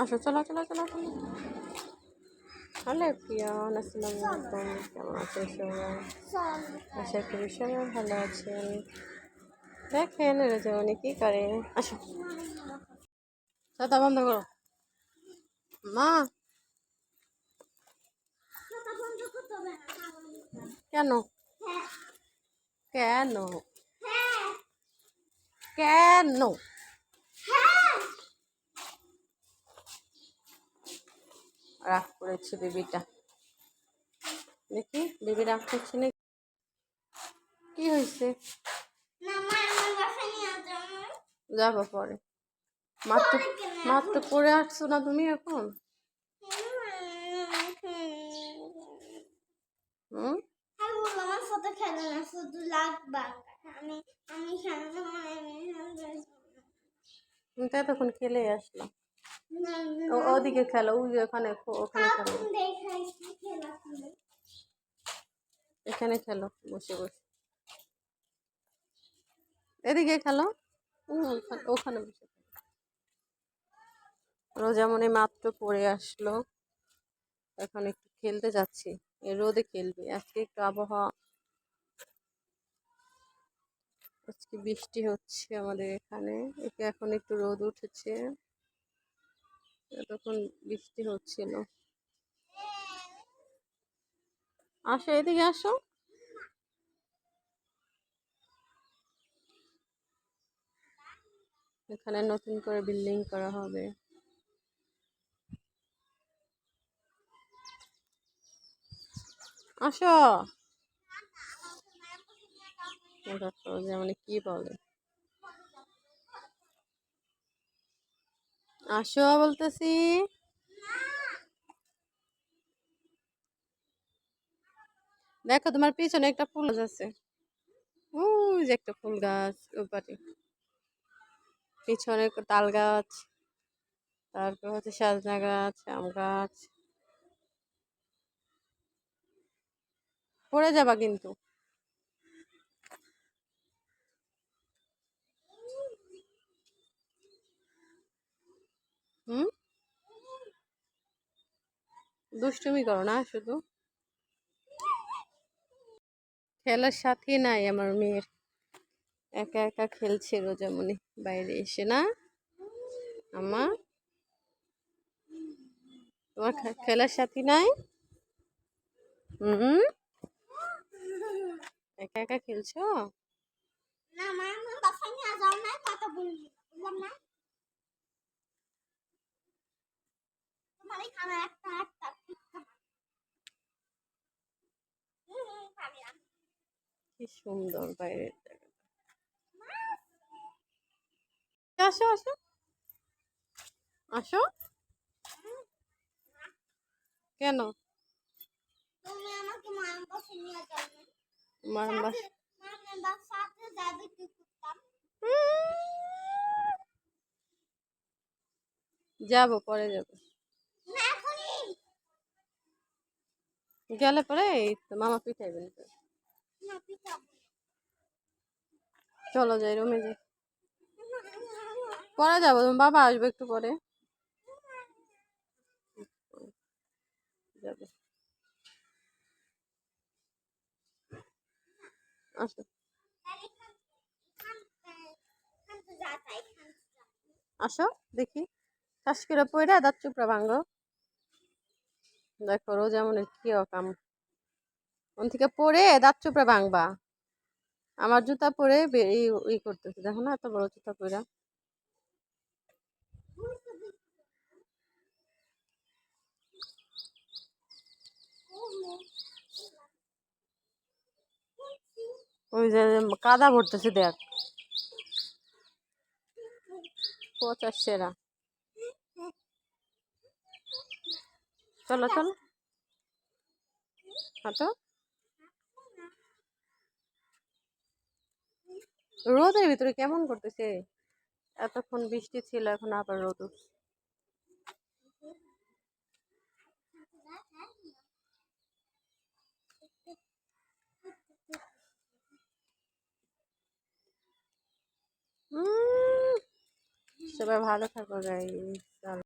আসো চলো চলো চলো চলো। হ্যালো প্রিয়ন, আসসালামু আলাইকুম, কেমন আছেন সবাই? আশা করি সবাই ভালো আছেন। দেখেন যেমন কী করে। আসো। ছাতা বন্ধ করো। মা! কেন? কেন? কেন? রাগ করেছে বেবিটা। দেখি, বেবি রাগ করছে না কি হয়েছে? যাব পরে। মাত্র মাত্র পরে আসছো না তুমি এখন? হুম? এতক্ষণ খেলে আসলাম ওদিকে খেলো ওই ওখানে ওখানে খেলো। এখানে খেলো বসে বসে। এদিকে খেলো? ওখানে- বসে। রোজা মনে মাত্র পড়ে আসলো। এখন একটু খেলতে যাচ্ছি। রোদে খেলবে। আজকে একটু আবহাওয়া আজকে বৃষ্টি হচ্ছে আমাদের এখানে। একে এখন একটু রোদ উঠেছে। এতক্ষণ বৃষ্টি হচ্ছিল। আসো, এদিকে আসো। এখানে নতুন করে বিল্ডিং করা হবে। আসো। যেমন কি বলে। আসো বলতেছি। দেখো তোমার পিছনে একটা ফুল গাছ আছে। ওই যে একটা ফুল গাছ ওপারে পিছনে তাল গাছ, তারপর হচ্ছে সাজনা গাছ, আম গাছ। পড়ে যাবা কিন্তু হুম দুষ্টুমি করো না, শুধু। খেলার সাথী নাই আমার মেয়ের। একা একা খেলছে রোজামণি, বাইরে এসে না। আমা তোমার খেলার সাথী নাই? হুম? একা একা খেলছো? না মা আমি বাসায় নিয়ে যাও না কথা বলবি বুঝলাম না তোমার এই খানা একটা একটা ঠিক খানা হুম, হুম, খাবি না। কি সুন্দর বাইরের জায়গাটা। আসো আসো। আসো। কেন? যাবে। পরে যাব। গেলে পরে এই তো মামা পিঠাইবেন তো। চলো যাই রুমে যাই। পরে যাব, তোমার বাবা আসবে একটু পরে। যাবে। আসো। আসো, দেখি। শ্বাস করে পড়ে দাঁত চুপড়া ভাঙ্গো দেখো, রোজা মনে কি অকাম ওন থেকে পরে দাঁত চুপড়া ভাঙবা। আমার জুতা পরে ই করতেছে, দেখো না এত বড় জুতা পরে ওই যে কাদা ভরতেছে, দেখ। পচাশ সেরা। চলো চলো। হাঁটো। রোদের ভিতরে কেমন করতেছে? এতক্ষণ বৃষ্টি ছিল এখন আবার রোদ সবাই ভালো থাকো গাইস